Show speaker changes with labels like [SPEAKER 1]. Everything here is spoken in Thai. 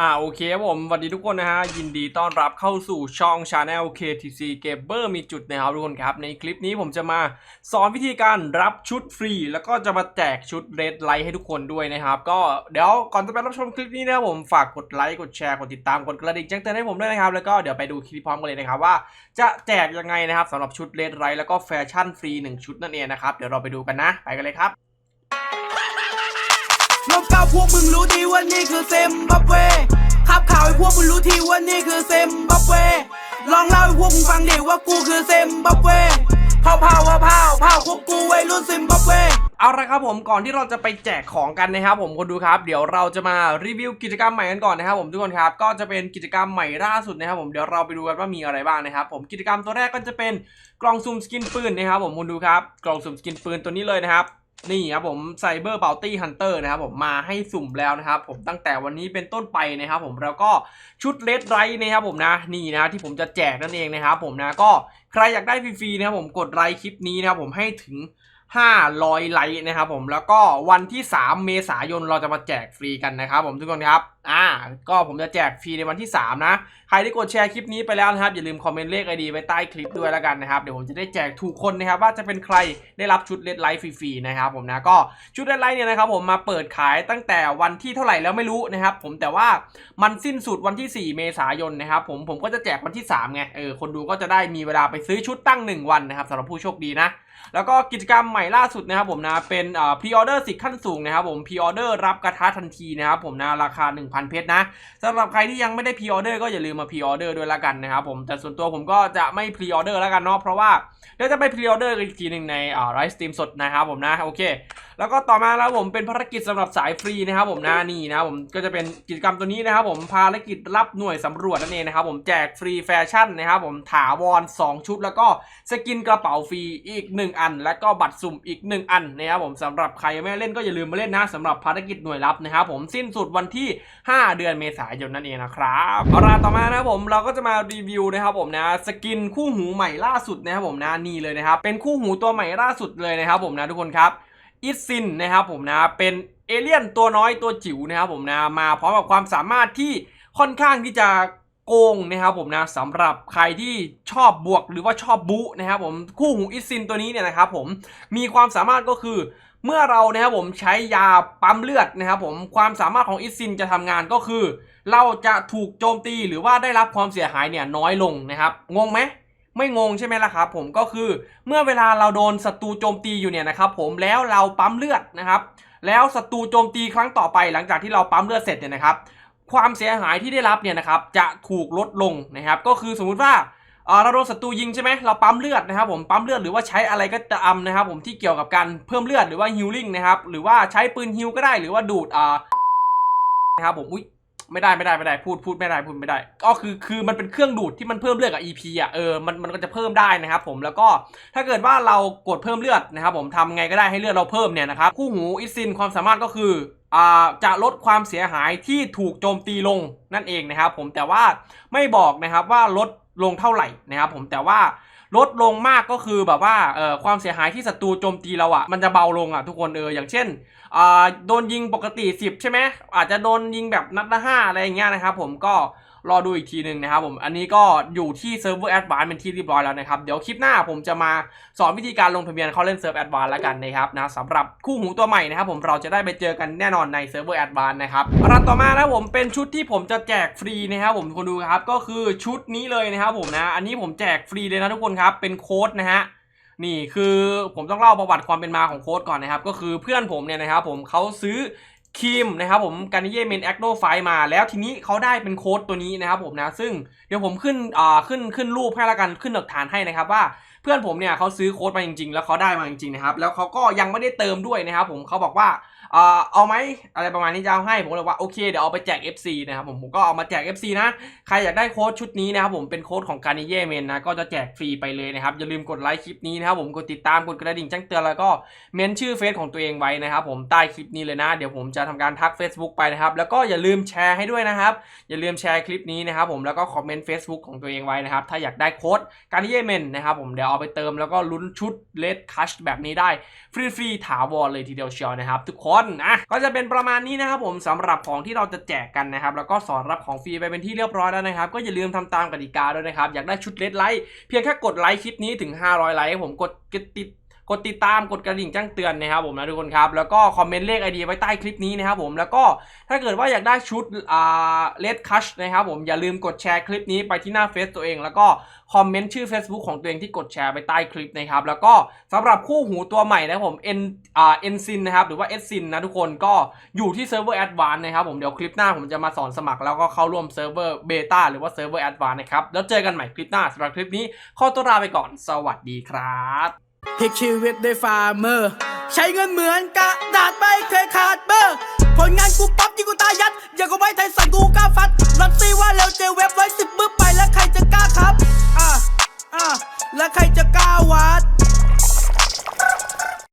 [SPEAKER 1] อ่าโอเคครับผมสวัสดีทุกคนนะฮะ ยินดีต้อนรับเข้าสู่ช่อง Channel KTC Gamer มีจุดนะครับทุกคนครับ ในคลิปนี้ผมจะมาสอนวิธีการรับชุดฟรี แล้วก็จะมาแจกชุด Red Light ให้ทุกคนด้วยนะครับ ก็เดี๋ยวก่อนจะไปรับชมคลิปนี้นะครับผมฝากกดไลค์กดแชร์กดติดตามกดกระดิ่งแจ้งเตือนให้ผมด้วยนะครับ แล้วก็เดี๋ยวไปดูคลิปพร้อมกันเลยนะครับว่าจะแจกยังไงนะครับสำหรับชุด Red Light แล้วก็แฟชั่นฟรีหนึ่งชุดนั่นเองนะครับเดี๋ยวเราไปดูกันนะไปกันเลยครับ
[SPEAKER 2] ลบเก้าพวกมึงรู้ดีว่านี่คือเซมบับเวขับข่าวให้พวกมึงรู้ทีว่านี่คือเซมบับเว ลองเล่าให้พวกมึงฟังดิว่ากูคือเซมบับเวเผาเผาเผาเผาเผาพวกกูไวัยรุ่นเซมบับเว
[SPEAKER 1] เอาละครับผมก่อนที่เราจะไปแจกของกันนะครับผมคนดูครับเดี๋ยวเราจะมารีวิวกิจกรรมใหม่กันก่อนนะครับผมทุกคนครับก็จะเป็นกิจกรรมใหม่ล่าสุดนะครับผมเดี๋ยวเราไปดูกันว่ามีอะไรบ้างนะครับผมกิจกรรมตัวแรกก็จะเป็นกล่องซุ่มสกินปืนนะครับผมคนดูครับกล่องสุ่มสกินปืนตัวนี้เลยนะครับ นี่ครับผมไซเบอร์ o u ตี้ฮันเตอร์นะครับผมมาให้สุ่มแล้วนะครับผมตั้งแต่วันนี้เป็นต้นไปนะครับผมแล้วก็ชุดเลดไรท์นะครับผมนะนี่นะที่ผมจะแจกนั่นเองนะครับผมนะก็ใครอยากได้ฟรีๆนะครับผมกดไลค์คลิปนี้นะครับผมให้ถึง 500 ไลค์นะครับผมแล้วก็วันที่ 3 เมษายนเราจะมาแจกฟรีกันนะครับผมทุกคนครับอ่าก็ผมจะแจกฟรีในวันที่ 3 นะ ใครที่กดแชร์คลิปนี้ไปแล้วนะครับ อย่าลืมคอมเมนต์เลขไอดีไว้ใต้คลิปด้วยแล้วกันนะครับ เดี๋ยวผมจะได้แจกถูกคนนะครับ ว่าจะเป็นใครได้รับชุดเลดไลท์ฟรีๆนะครับผมนะก็ชุดเลดไลท์เนี่ยนะครับผมมาเปิดขายตั้งแต่วันที่เท่าไหร่แล้วไม่รู้นะครับผมแต่ว่ามันสิ้นสุดวันที่ 4 เมษายนนะครับผมผมก็จะแจกวันที่3ไงเออคนดูก็จะได้มีเวลาไปซื้อชุดตั้ง 1 วันนะครับสำหรับผู้โชคดีนะ แล้วก็กิจกรรมใหม่ล่าสุดนะครับผมนะเป็นพรีออเดอร์สิทธิ์ขั้นสูงนะครับผมพรีออเดอร์รับกระทะทันทีนะครับผมนะราคา 1,000 เพชรนะสำหรับใครที่ยังไม่ได้พรีออเดอร์ก็อย่าลืมมาพรีออเดอร์ด้วยละกันนะครับผมแต่ส่วนตัวผมก็จะไม่พรีออเดอร์แล้วกันเนาะเพราะว่าเดี๋ยวจะไปพรีออเดอร์อีกทีหนึ่งในอ่าไลฟ์สตรีมสดนะครับผมนะโอเค แล้วก็ต่อมาแล้วผมเป็นภารกิจสำหรับสายฟรีนะครับผมนะนี่นะครับผมก็จะเป็นกิจกรรมตัวนี้นะครับผมภารกิจรับหน่วยสำรวจนั่นเองนะครับผมแจกฟรีแฟชั่นนะครับผมถาวร 2 ชุด แล้วก็สกินกระเป๋าฟรีอีก 1 อัน แล้วก็บัตรสุ่มอีก 1 อันนะครับผมสำหรับใครไม่เล่นก็อย่าลืมมาเล่นนะสำหรับภารกิจหน่วยลับนะครับผมสิ้นสุดวันที่ 5 เดือนเมษายนนั่นเองนะครับเอาล่ะต่อมานะครับผมเราก็จะมารีวิวนะครับผมนะสกินคู่หูใหม่ล่าสุดนะครับผมนะนี่เลยนะครับเป็นคู่หูตัวใหม่ล่าสุดเลยนะครับผมนะทุกคนครับ อิซินนะครับผมนะเป็นเอเลี่ยนตัวน้อยตัวจิ๋วนะครับผมนะมาพร้อมกับความสามารถที่ค่อนข้างที่จะโกงนะครับผมนะสำหรับใครที่ชอบบวกหรือว่าชอบบุนะครับผมคู่หูอิซินตัวนี้เนี่ยนะครับผมมีความสามารถก็คือเมื่อเรานะครับผมใช้ยาปั๊มเลือดนะครับผมความสามารถของอิซินจะทำงานก็คือ เราจะถูกโจมตีหรือว่าได้รับความเสียหายเนี่ยน้อยลงนะครับงงไหม ไม่งงใช่ไหมล่ะครับผมก็คือเมื่อเวลาเราโดนศัตรูโจมตีอยู่เนี่ยนะครับผมแล้วเราปั๊มเลือดนะครับ แล้วศัตรูโจมตีครั้งต่อไปหลังจากที่เราปั๊มเลือดเสร็จเนี่ยนะครับ ความเสียหายที่ได้รับเนี่ยนะครับจะถูกลดลงนะครับก็คือสมมุติว่าเราโดนศัตรูยิงใช่ไหมเราปั๊มเลือดนะครับผมปั๊มเลือดหรือว่าใช้อะไรก็ตามนะครับผมที่เกี่ยวกับการเพิ่มเลือดหรือว่าฮิลลิ่งนะครับหรือว่าใช้ปืนฮิลก็ได้หรือว่าดูดอ่านะครับผมอุ้ย ไม่ได้ไม่ได้ไม่ได้พูดพูดไม่ได้พูดไม่ได้ ก็คือคือมันเป็นเครื่องดูดที่มันเพิ่มเลือดกับ EP อะเออมันมันก็จะเพิ่มได้นะครับผมแล้วก็ถ้าเกิดว่าเรากดเพิ่มเลือดนะครับผมทำไงก็ได้ให้เลือดเราเพิ่มเนี่ยนะครับคู่หูอิซินความสามารถก็คืออ่าจะลดความเสียหายที่ถูกโจมตีลงนั่นเองนะครับผมแต่ว่าไม่บอกนะครับว่าลดลงเท่าไหร่นะครับผมแต่ว่า ลดลงมากก็คือแบบว่าเอ่อความเสียหายที่ศัตรูโจมตีเราอะมันจะเบาลงอะทุกคนเอออย่างเช่นอ่าโดนยิงปกติ 10 ใช่ไหมอาจจะโดนยิงแบบนัดละห้าอะไรอย่างเงี้ยนะครับผมก็ รอดูอีกทีหนึ่งนะครับผม อันนี้ก็อยู่ที่เซิร์ฟเวอร์แอดวานเป็นที่เรียบร้อยแล้วนะครับ เดี๋ยวคลิปหน้าผมจะมาสอนวิธีการลงทะเบียนเข้าเล่นเซิร์ฟแอดวานแล้วกันนะครับนะสำหรับคู่หูตัวใหม่นะครับผมเราจะได้ไปเจอกันแน่นอนในเซิร์ฟเวอร์แอดวานนะครับรันต่อมานะครับผมเป็นชุดที่ผมจะแจกฟรีนะครับผมคนดูครับก็คือชุดนี้เลยนะครับผมนะ อันนี้ผมแจกฟรีเลยนะทุกคนครับเป็นโค้ดนะฮะนี่คือผมต้องเล่าประวัติความเป็นมาของโค้ดก่อนนะครับ ก็คือเพื่อนผมเนี่ยนะครับผมเขาซื้อ ครีมนะครับผมการเย่เมนแอคโนไฟมาแล้วทีนี้เขาได้เป็นโค้ดตัวนี้นะครับผมนะ ซึ่งเดี๋ยวผมขึ้นอ่าขึ้นขึ้นรูปให้ละกันขึ้นหลักฐานให้นะครับว่า เพื่อนผมเนี่ยเขาซื้อโค้ดมาจริงๆ แล้วเขาได้มาจริงๆนะครับแล้วเขาก็ยังไม่ได้เติมด้วยนะครับผมเขาบอกว่าอ่าเอาไหมอะไรประมาณนี้จะเอาให้ผมเลยว่าโอเคเดี๋ยวเอาไปแจก FC นะครับผมผมก็เอามาแจก FC นะใครอยากได้โค้ดชุดนี้นะครับผมเป็นโค้ดของการนิเย่เมนนะก็จะแจกฟรีไปเลยนะครับอย่าลืมกดไลค์คลิปนี้นะครับผมกดติดตามกดกระดิ่งแจ้งเตือนแล้วก็เมนชื่อเฟซของตัวเองไว้นะครับผมใต้คลิปนี้เลยนะเดี๋ยวผมจะทำการทัก Facebook ไปนะครับแล้วก็อย่าลืมแชร์ให้ด้วยนะครับอย่าลืมแชร์คลิปนี้นะครับผมแล้วก็คอมเมนต์ Facebook ของตัวเองไว้นะครับถ้าอยากได้โค้ดการนิเย่เมนนะครับผมเดี๋ยวเอาไปเติมแล้วก็ลุ้นชุดเลดคัชแบบนี้ได้ ฟรีๆถาวรเลยทีเดียวเชียวนะครับ ทุกคนนอะก็จะเป็นประมาณนี้นะครับผมสำหรับของที่เราจะแจกกันนะครับ แล้วก็สอนรับของฟรีไปเป็นที่เรียบร้อยแล้วนะครับ ก็อย่าลืมทำตามกติกาด้วยนะครับ อยากได้ชุดเลดไลท์เพียงแค่กดไลค์คลิปนี้ถึง 500 ไลค์ผมกดติด กดติดตามกดกระดิ่งแจ้งเตือนนะครับผมนะทุกคนครับแล้วก็คอมเมนต์เลขไอเดียไว้ใต้คลิปนี้นะครับผมแล้วก็ถ้าเกิดว่าอยากได้ชุดอ่าเลดคัชนะครับผมอย่าลืมกดแชร์คลิปนี้ไปที่หน้าเฟซตัวเอง แล้วก็คอมเมนต์ชื่อ Facebook ของตัวเองที่กดแชร์ไปใต้คลิปนะครับแล้วก็สำหรับคู่หูตัวใหม่นะครับผม N อ่า N Sin นะครับหรือว่า S Sin นนะทุกคนก็อยู่ที่เซิร์ฟเวอร์ Advanced นะครับผมเดี๋ยวคลิปหน้าผมจะมาสอนสมัครแล้วก็เข้าร่วมเซิร์ฟเวอร์เบต้าหรือว่าเซิร์ฟเวอร์ Advanced นะครับแล้วเจอกันใหม่คลิปหน้าสำหรับคลิปนี้ขอตัวลาไปก่อน สวัสดีครับ
[SPEAKER 2] พลิกชีวิตด้วยฟาร์มเมอร์ ใช้เงินเหมือนกระดาษไม่เคยขาดเบอร์ ผลงานกูป๊อปที่กูตายัด อย่ากูไว้ไทยสันกูกล้าฟัดรถซีว่าเร็วเจว